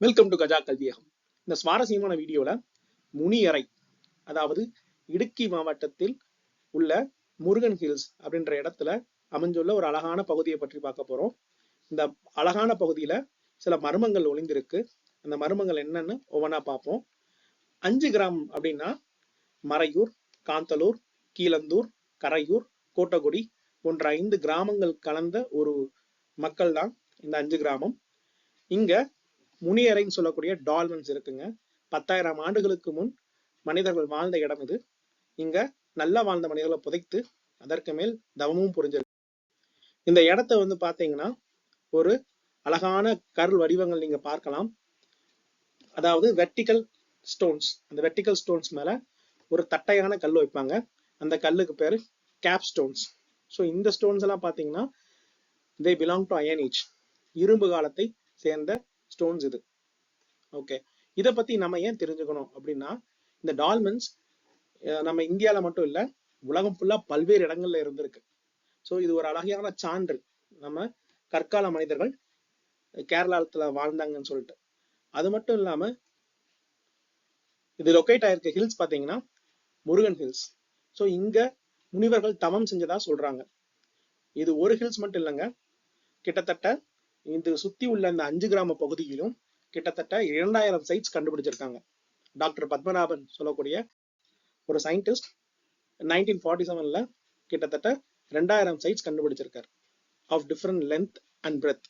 Welcome to Gaja கல்வியகம் இந்த சுவாரஸ்யமான வீடியோல முனியறை அதாவது இடுக்கி மாவட்டத்தில் உள்ள முருகன் ஹில்ஸ் அப்படின்ற இடத்துல அமைஞ்சுள்ள ஒரு அழகான பகுதியை பற்றி பார்க்க போறோம். இந்த அழகான பகுதியில சில மர்மங்கள் ஒளிந்திருக்கு. அந்த மர்மங்கள் என்னன்னு ஒவ்வொன்றா பார்ப்போம். அஞ்சு கிராம் அப்படின்னா மறையூர் காந்தலூர் கீழந்தூர் கரையூர் கோட்டகுடி போன்ற ஐந்து கிராமங்கள் கலந்த ஒரு மக்கள் தான் இந்த அஞ்சு கிராமம். இங்க முனியறைன்னு சொல்லக்கூடிய டால்மன்ஸ் இருக்குங்க. பத்தாயிரம் ஆண்டுகளுக்கு முன் மனிதர்கள் வாழ்ந்த இடம் இது. இங்க நல்லா வாழ்ந்த மனிதர்களை புதைத்து அதற்கு மேல் தவமும் புரிஞ்சிருக்கு இந்த இடத்த வந்து பாத்தீங்கன்னா ஒரு அழகான கருள் வடிவங்கள் நீங்க பார்க்கலாம். அதாவது வெர்டிக்கல் ஸ்டோன்ஸ். அந்த வெர்டிக்கல் ஸ்டோன்ஸ் மேல ஒரு தட்டையான கல் வைப்பாங்க. அந்த கல்லுக்கு பேரு கேப் ஸ்டோன்ஸ். ஸோ இந்த ஸ்டோன்ஸ் எல்லாம் பாத்தீங்கன்னா they belong to iron age இரும்பு காலத்தை சேர்ந்த ஸ்டோன்ஸ் இது. ஓகே இதை பத்தி நம்ம ஏன் தெரிஞ்சுக்கணும் அப்படின்னா இந்த டால்மென்ஸ் நம்ம இந்தியால மட்டும் இல்ல உலகம் ஃபுல்லா பல்வேறு இடங்கள்ல இருந்திருக்கு. ஸோ இது ஒரு அழகையான சான்று. நம்ம கற்கால மனிதர்கள் கேரளாத்துல வாழ்ந்தாங்கன்னு சொல்லிட்டு. அது மட்டும் இல்லாம இது லொக்கேட் ஆயிருக்க ஹில்ஸ் பாத்தீங்கன்னா முருகன் ஹில்ஸ் ஸோ இங்க முனிவர்கள் தவம் செஞ்சதா சொல்றாங்க. இது ஒரு ஹில்ஸ் மட்டும் இல்லைங்க. கிட்டத்தட்ட இது சுத்தி உள்ள அந்த அஞ்சு கிராம பகுதியிலும் கிட்டத்தட்ட இரண்டாயிரம் சைட்ஸ் கண்டுபிடிச்சிருக்காங்க. டாக்டர் பத்மநாபன் சொல்லக்கூடிய ஒரு சயின்டிஸ்ட் நைன்டீன் ஃபார்ட்டி செவன்ல கிட்டத்தட்ட ரெண்டாயிரம் sites கண்டுபிடிச்சிருக்காரு. Of different length and breadth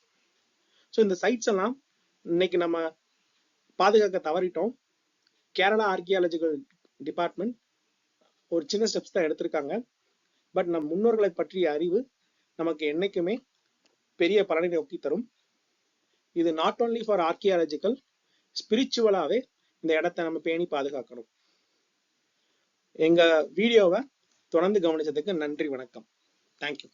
so இந்த சைட்ஸ் எல்லாம் இன்னைக்கு நம்ம பாதுகாக்க தவறிட்டோம். கேரளா ஆர்கியாலஜிக்கல் டிபார்ட்மெண்ட் ஒரு சின்ன ஸ்டெப்ஸ் தான் எடுத்திருக்காங்க. பட் நம் முன்னோர்களை பற்றிய அறிவு நமக்கு என்னைக்குமே பெரிய பலனை ஒட்டி தரும். இது நாட் ஓன்லி ஃபார் ஆர்கியாலஜிக்கல் ஸ்பிரிச்சுவலாவே இந்த இடத்த நம்ம பேணி பாதுகாக்கணும். எங்க வீடியோவை தொடர்ந்து கவனிச்சதுக்கு நன்றி வணக்கம். தேங்க்யூ